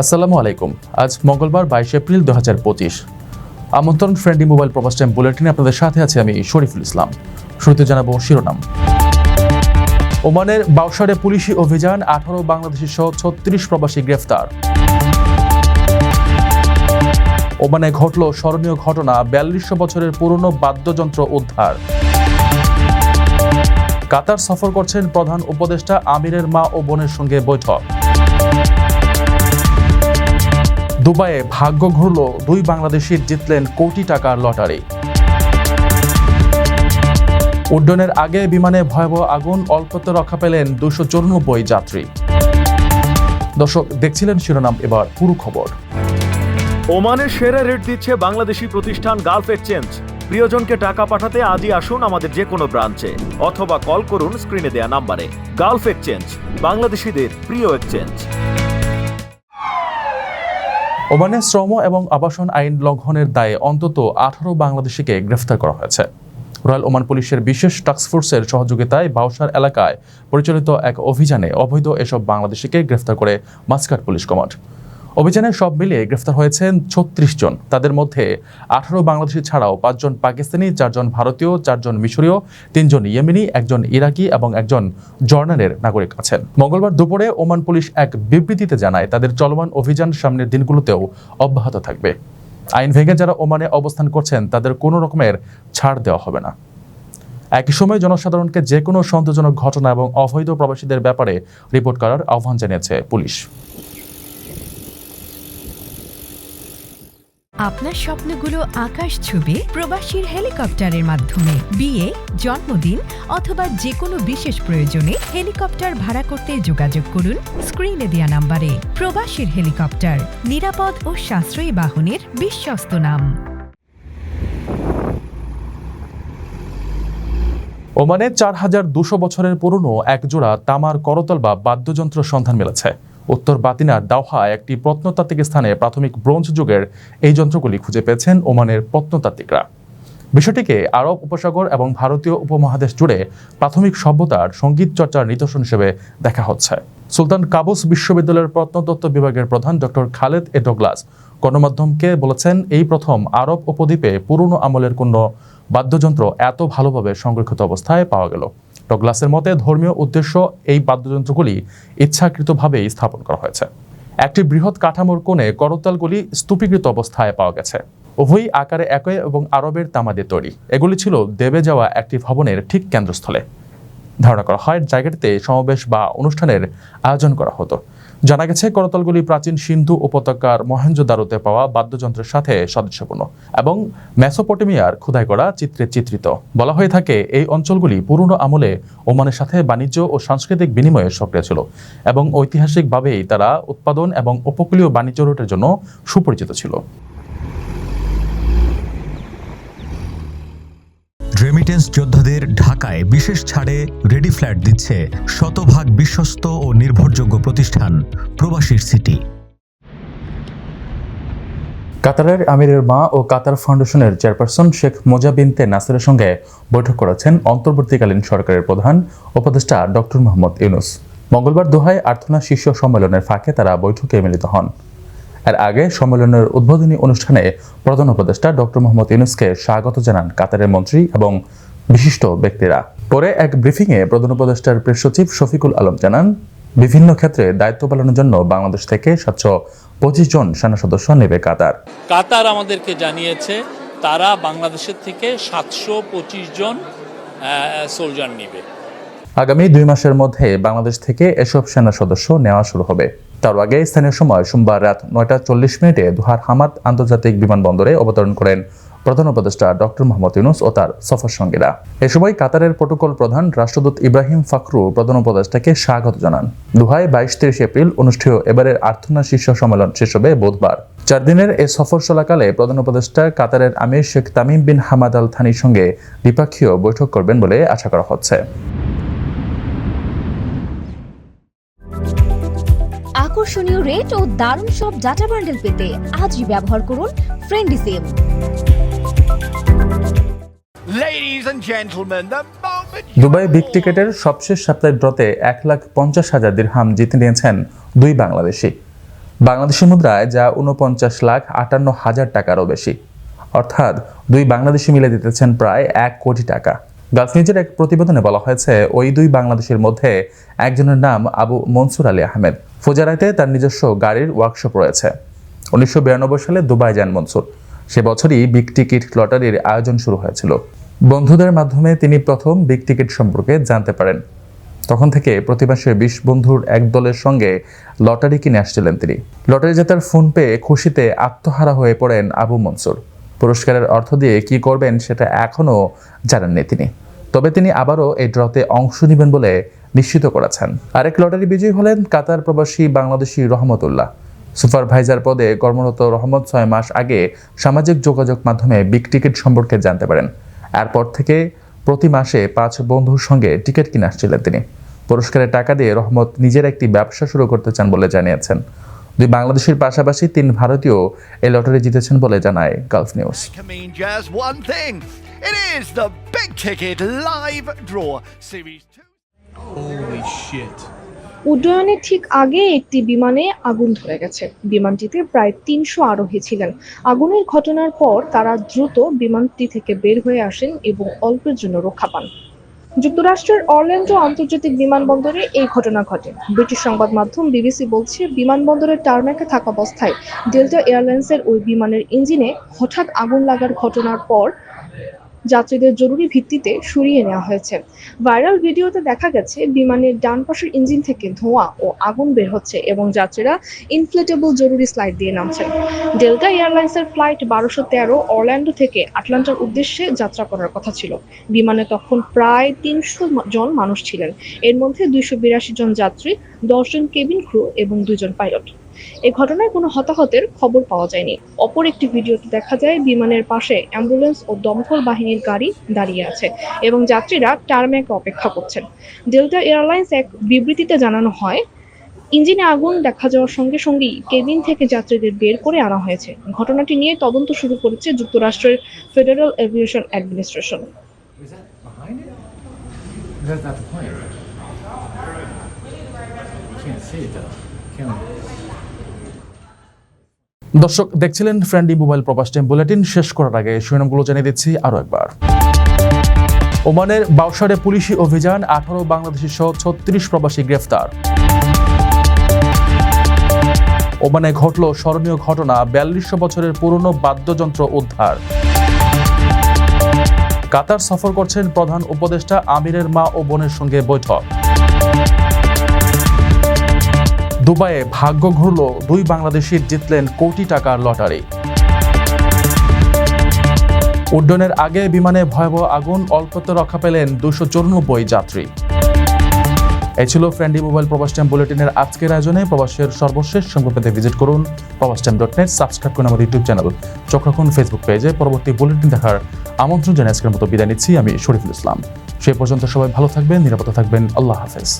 আসসালামু আলাইকুম। আজ মঙ্গলবার বাইশ এপ্রিল দু হাজার পঁচিশ। আমন্ত্রণ ফ্রেন্ডলি মোবাইল প্রবাস টাইম বুলেটিনে আপনাদের সাথে আছে আমি শরীফুল ইসলাম। শুরুতে জানাব শিরোনাম। ওমানের বাউসারে পুলিশি অভিযান, আঠারো বাংলাদেশি সহ ছত্রিশ প্রবাসী গ্রেফতার। ওমানে ঘটল স্মরণীয় ঘটনা, বিয়াল্লিশশো বছরের পুরনো বাদ্যযন্ত্র উদ্ধার। কাতার সফর করছেন প্রধান উপদেষ্টা আমিরের মা ও বোনের সঙ্গে বৈঠক। দুবাইয়ে ভাগ্য ঘুরল দুই বাংলাদেশি জিতলেন কোটি টাকার লটারি। উড্ডয়নের আগে বিমানে ভয়াবহ আগুন অল্পতে রক্ষা পেলেন দুশো চৌরানব্বই যাত্রী। দর্শক, দেখছিলেন শিরোনাম, এবার পুরো খবর। ওমানের সেরা রেট দিচ্ছে বাংলাদেশি প্রতিষ্ঠান গালফ এক্সচেঞ্জ। প্রিয়জনকে টাকা পাঠাতে আজই আসুন আমাদের যে কোনো ব্রাঞ্চে, অথবা কল করুন স্ক্রিনে দেয়া নাম্বারে। গালফ এক্সচেঞ্জ, বাংলাদেশিদের প্রিয় এক্সচেঞ্জ। ওমানে শ্রম এবং আবাসন আইন লঙ্ঘনের দায়ে অন্তত আঠারো বাংলাদেশিকে গ্রেফতার করা হয়েছে। রয়্যাল ওমান পুলিশের বিশেষ টাস্কফোর্সের সহযোগিতায় বাউসার এলাকায় পরিচালিত এক অভিযানে অবৈধ এসব বাংলাদেশিকে গ্রেফতার করে মাস্কাট পুলিশ কমান্ড। অভিযানে সব মিলিয়ে গ্রেফতার হয়েছেন ছত্রিশ জন। তাদের মধ্যে আঠারো বাংলাদেশি ছাড়াও পাঁচজন পাকিস্তানি, চারজন ভারতীয়, চারজন মিশরীয়, তিনজন ইয়েমেনি, একজন ইরাকি এবং একজন জর্ডানের নাগরিক আছেন। মঙ্গলবার দুপুরে ওমান পুলিশ এক বিবৃতিতে জানায়, তাদের চলমান অভিযান সামনের দিনগুলোতেও অব্যাহত থাকবে। আইন ভেঙে যারা ওমানে অবস্থান করছেন, তাদের কোনো রকমের ছাড় দেওয়া হবে না। একই সময় জনসাধারণকে যে কোনো সন্দেহজনক ঘটনা এবং অবৈধ প্রবাসীদের ব্যাপারে রিপোর্ট করার আহ্বান জানিয়েছে পুলিশ। আপনার স্বপ্নগুলো আকাশ ছুবে প্রবাসীর হেলিকপ্টারের মাধ্যমে। বিয়ে, জন্মদিন অথবা যে কোনো বিশেষ প্রয়োজনে হেলিকপ্টার ভাড়া করতে যোগাযোগ করুন স্ক্রিনে দেওয়া নাম্বারে। প্রবাসীর হেলিকপ্টার, নিরাপদ ও সাশ্রয়ী বাহনের বিশ্বস্ত নাম। ওমানে চার হাজার দুশো বছরের পুরনো একজোড়া তামার করতল বা বাদ্যযন্ত্র সন্ধান মিলেছে। উত্তর বাতিনার দাওহা একটি প্রত্নতাত্ত্বিক স্থানে প্রাথমিক ব্রোঞ্জ যুগের এই যন্ত্রগুলি খুঁজে পেয়েছেন ওমানের প্রত্নতাত্ত্বিকরা। বিষয়টিকে আরব উপসাগর এবং ভারতীয় উপমহাদেশ জুড়ে প্রাথমিক সভ্যতার সংগীত চর্চার নিদর্শন হিসেবে দেখা হচ্ছে। সুলতান কাবুস বিশ্ববিদ্যালয়ের প্রত্নতত্ত্ব বিভাগের প্রধান ডক্টর খালেদ এ ডগলাস গণমাধ্যমকে বলেছেন, এই প্রথম আরব উপদ্বীপে পুরনো আমলের কোনো বাদ্যযন্ত্র এত ভালোভাবে সংরক্ষিত অবস্থায় পাওয়া গেল। ডগলাসের মতে ধর্মীয় উদ্দেশ্য এই বাদ্যযন্ত্রগুলি ইচ্ছাকৃতভাবে স্থাপন করা হয়েছে। একটি বৃহৎ কাঠামোর কোণে করতালগুলি স্তূপীকৃত অবস্থায় পাওয়া গেছে। উভয়ই আকারে একই এবং আরবের তামা দিয়ে তৈরি। এগুলি ছিল দেবে যাওয়া একটি ভবনের ঠিক কেন্দ্রস্থলে। ধারণা করা হয়, জায়গাটিতে সমাবেশ বা অনুষ্ঠানের আয়োজন করা হতো। জানা গেছে, করতলগুলি প্রাচীন সিন্ধু উপত্যকার মহেঞ্জোদারোতে পাওয়া বাদ্যযন্ত্রের সাথে সাদৃশ্যপূর্ণ এবং মেসোপটেমিয়ার খোদাই করা চিত্রে চিত্রিত। বলা হয়ে থাকে, এই অঞ্চলগুলি পুরনো আমলে ওমানের সাথে বাণিজ্য ও সাংস্কৃতিক বিনিময়ে সক্রিয় ছিল এবং ঐতিহাসিকভাবেই তারা উৎপাদন এবং উপকূলীয় বাণিজ্য রুটের জন্য সুপরিচিত ছিল। রেমিটেন্স যোদ্ধাদের ঢাকায় বিশেষ ছাড়ে রেডি ফ্ল্যাট দিচ্ছে শতভাগ বিশ্বস্ত ও নির্ভরযোগ্য প্রতিষ্ঠান, প্রবাসীর সিটি কাতারের আমিরের মা ও কাতার ফাউন্ডেশনের চেয়ারপারসন শেখ মোজা বিনতে নাসিরের সঙ্গে বৈঠক করেছেন অন্তর্বর্তীকালীন সরকারের প্রধান উপদেষ্টা ডক্টর মোহাম্মদ ইউনুস। মঙ্গলবার দোহায় আর্থনা শীর্ষ সম্মেলনের ফাঁকে তারা বৈঠকে মিলিত হন। এর আগে সম্মেলনের উদ্বোধনী অনুষ্ঠানে প্রধান উপদেষ্টা ডক্টর মোহাম্মদ ইউনুসকে স্বাগত জানান কাতারের মন্ত্রী এবং বিশিষ্ট ব্যক্তিরা। পরে এক ব্রিফিংয়ে প্রধান উপদেষ্টার প্রেস সচিব শফিকুল আলম জানান বিভিন্ন ক্ষেত্রে দায়িত্ব পালনের জন্য বাংলাদেশ থেকে সাতশো পঁচিশ জন সেনা সদস্য নেবে কাতার। কাতার আমাদেরকে জানিয়েছে তারা বাংলাদেশের থেকে সাতশো পঁচিশ জন সোলজার নেবে। আগামী দুই মাসের মধ্যে বাংলাদেশ থেকে এসব সেনা সদস্য নেওয়া শুরু হবে। তার আগে স্থানীয় সময় সোমবার রাত নয়টা চল্লিশ মিনিটে দুহার হামাদ আন্তর্জাতিক বিমানবন্দরে অবতরণ করেন প্রধান উপদেষ্টা ডক্টর মোহাম্মদ ইউনুস ও তার সফর সঙ্গীরা। এ সময় কাতারের প্রোটোকল প্রধান রাষ্ট্রদূত ইব্রাহিম ফাকরু প্রধান উপদেষ্টাকে স্বাগত জানান। দুহায় বাইশ তিরিশ এপ্রিল অনুষ্ঠেয় এবারের আর্থনা শীর্ষ সম্মেলন শেষ হবে বুধবার। চার দিনের এ সফর চলাকালে প্রধান উপদেষ্টা কাতারের আমির Sheikh Tamim bin Hamad Al থানির সঙ্গে দ্বিপাক্ষীয় বৈঠক করবেন বলে আশা করা হচ্ছে। আকর্ষণীয় রেট ও দারুণ সব ডাটা বান্ডেল পেতে আজই ব্যবহার করুন friendly SIM Ladies and gentlemen, the Dubai big টিকেটের সবশেষ সাপ্তাহিক ড্রতে এক লাখ পঞ্চাশ হাজার দিরহাম জিতে নিয়েছেন দুই বাংলাদেশি। বাংলাদেশি মুদ্রায় যা উনপঞ্চাশ লাখ আটান্ন হাজার টাকারও বেশি। অর্থাৎ দুই বাংলাদেশি মিলে দিতেছেন প্রায় এক কোটি টাকা। গালফ নিউজের এক প্রতিবেদনে বলা হয়েছে ওই দুই বাংলাদেশের মধ্যে একজনের নাম আবু মনসুর আলী আহমেদ। ফুজারাইতে তার নিজস্ব গাড়ির ওয়ার্কশপ রয়েছে। উনিশশো বিরানব্বই সালে দুবাই যান মনসুর। সে বছরই বিগ টিকিট লটারির আয়োজন শুরু হয়েছিল। বন্ধুদের মাধ্যমে তিনি প্রথম বিগ টিকিট সম্পর্কে জানতে পারেন। তখন থেকে প্রতি মাসে বিশ বন্ধুর এক দলের সঙ্গে লটারি কিনে আসছিলেন তিনি। লটারি জেতার ফোন পেয়ে খুশিতে আত্মহারা হয়ে পড়েন আবু মনসুর। পুরস্কারের অর্থ দিয়ে কি করবেন সেটা এখনও জানাননি তিনি। তবে তিনি আবারও এই ড্রতে অংশ নেবেন বলে নিশ্চিত করেছেন। আরেক লটারি বিজয়ী হলেন কাতার প্রবাসী বাংলাদেশি রহমতুল্লাহ। সুপারভাইজার পদে কর্মরত রহমত ছয় মাস আগে সামাজিক যোগাযোগ মাধ্যমে বিগ টিকিট সম্পর্কে জানতে পারেন। এরপর থেকে প্রতি মাসে পাঁচ বন্ধুর সঙ্গে টিকিট কিনে আসছিলেন তিনি। পুরস্কারের টাকা দিয়ে রহমত নিজের একটি ব্যবসা শুরু করতে চান বলে জানিয়েছেন। দুই বাংলাদেশের পাশাপাশি তিন ভারতীয় এই লটারি জিতেছেন বলে জানায় Gulf News. It is the Big Ticket Live Draw, Series 2. উড্ডয়নের ঠিক আগে একটি বিমানে আগুন ধরে গেছে। বিমানটিতে প্রায় তিনশো আরোহী ছিলেন। আগুনের ঘটনার পর তারা দ্রুত বিমানটি থেকে বের হয়ে আসেন এবং অল্পের জন্য রক্ষা পান। যুক্তরাষ্ট্রের অরল্যান্ডো আন্তর্জাতিক বিমানবন্দরে এই ঘটনা ঘটে। ব্রিটিশ সংবাদ মাধ্যম বিবিসি বলছে, বিমানবন্দরের টার্ম্যাকে থাকা অবস্থায় ডেল্টা এয়ারলাইন্সের ওই বিমানের ইঞ্জিনে হঠাৎ আগুন লাগার ঘটনার পর যাত্রীদের জরুরি ভিত্তিতে সরিয়ে নেওয়া হয়েছে। ভাইরাল ভিডিওতে দেখা গেছে, বিমানের ডান পাশের ইঞ্জিন থেকে ধোঁয়া ও আগুন বের হচ্ছে এবং যাত্রীরা ইনফ্লেটেবল জরুরি স্লাইড দিয়ে নামছেন। ডেল্টা এয়ারলাইন্সের ফ্লাইট বারোশো তেরো অরল্যান্ডো থেকে আটলান্টার উদ্দেশ্যে যাত্রা করার কথা ছিল। বিমানে তখন প্রায় তিনশো জন মানুষ ছিলেন। এর মধ্যে দুইশো বিরাশি জন যাত্রী দশজন কেবিন ক্রু এবং দুইজন পাইলট এই ঘটনায় কোনো হতাহতের খবর পাওয়া যায়নি। অপর একটি ভিডিওতে দেখা যায় বিমানের পাশে অ্যাম্বুলেন্স ও দমকল বাহিনীর গাড়ি দাঁড়িয়ে আছে এবং যাত্রীরা টার্ম্যাকে অপেক্ষা করছেন। ডেল্টা এয়ারলাইন্স এক বিবৃতিতে জানানো হয় ইঞ্জিনে আগুন দেখা যাওয়ার সঙ্গে সঙ্গেই কেবিন থেকে যাত্রীদের বের করে আনা হয়েছে। ঘটনাটি নিয়ে তদন্ত শুরু করেছে যুক্তরাষ্ট্রের Federal Aviation Administration. That's not the point. You can't see it though, can? দর্শক, দেখছিলেন ফ্রেন্ডলি মোবাইল প্রবাস টাইম বুলেটিন। শেষ করার আগে শিরোনামগুলো জানিয়ে দিচ্ছি আরও একবার। ওমানের বাউসারে পুলিশি অভিযান, আঠারো বাংলাদেশি সহ ছত্রিশ প্রবাসী গ্রেফতার। ওমানে ঘটল স্মরণীয় ঘটনা, বিয়াল্লিশশো বছরের পুরনো বাদ্যযন্ত্র উদ্ধার। কাতার সফর করছেন প্রধান উপদেষ্টা আমিরের মা ও বোনের সঙ্গে বৈঠক। দুবাইয়ে ভাগ্য ঘুরল দুই বাংলাদেশি জিতলেন কোটি টাকার লটারি। উড্ডয়নের আগে বিমানে ভয়াবহ আগুন, অল্পতে রক্ষা পেলেন দুশো চুরানব্বই যাত্রী। এই ছিল ফ্রেন্ডলি মোবাইল প্রবাস টাইম বুলেটিনের আজকের আয়োজনে প্রবাসের সর্বশেষ সংবাদ ভিজিট করুন প্রবাস টাইম ডট নেট সাবস্ক্রাইব করুন আমাদের ইউটিউব চ্যানেল। চোখ রাখুন ফেসবুক পেজে পরবর্তী বুলেটিন দেখার আমন্ত্রণ জানিয়ে আজকের মতো বিদায় নিচ্ছি। আমি শরীফুল ইসলাম। সেই পর্যন্ত সবাই ভালো থাকবেন, নিরাপদে থাকবেন। আল্লাহ হাফেজ।